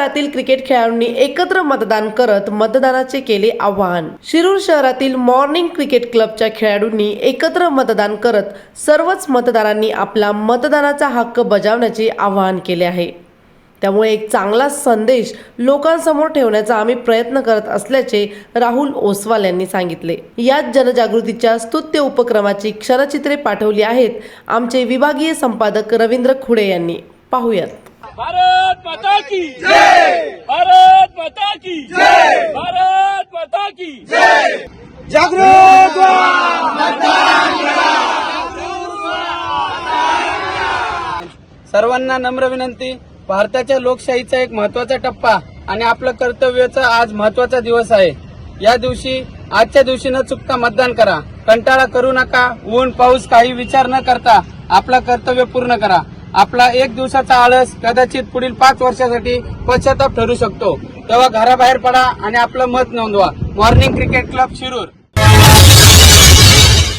शहरातील क्रिकेट खेळाडूंनी एकत्र मतदान करत मतदानाचे केले आवाहन. शिरूर शहरातील मॉर्निंग क्रिकेट क्लबच्या खेळाडूंनी एकत्र मतदान करत सर्वच मतदारांनी आपला मतदानाचा हक्क बजावण्याचे आवाहन केले आहे. त्यामुळे एक चांगला संदेश लोकांसमोर ठेवण्याचा आम्ही प्रयत्न करत असल्याचे राहुल ओसवाल यांनी सांगितले. याच जनजागृतीच्या स्तुत्य उपक्रमाची क्षणचित्रे पाठवली आहेत. आमचे विभागीय संपादक रवींद्र खुडे यांनी. पाहुयात. भारत माता की जय। भारत माता की जय। भारत माता की जय। जागृत सर्वांना नम्र विनंती. भारताच्या लोकशाहीचा एक महत्त्वाचा टप्पा आणि आपलं कर्तव्याचा आज महत्त्वाचा दिवस आहे. या दिवशी आजच्या दिवशी न चुकता मतदान करा. कंटाळा करू नका. ऊन पाऊस काही विचार न करता आपलं कर्तव्य पूर्ण करा. आपला एक दिवसाचा आळस कदाचित पुढील पाच वर्षासाठी पश्चाताप ठरू शकतो. तेव्हा घराबाहेर पडा आणि आपलं मत नोंदवा. Morning cricket club Shirur.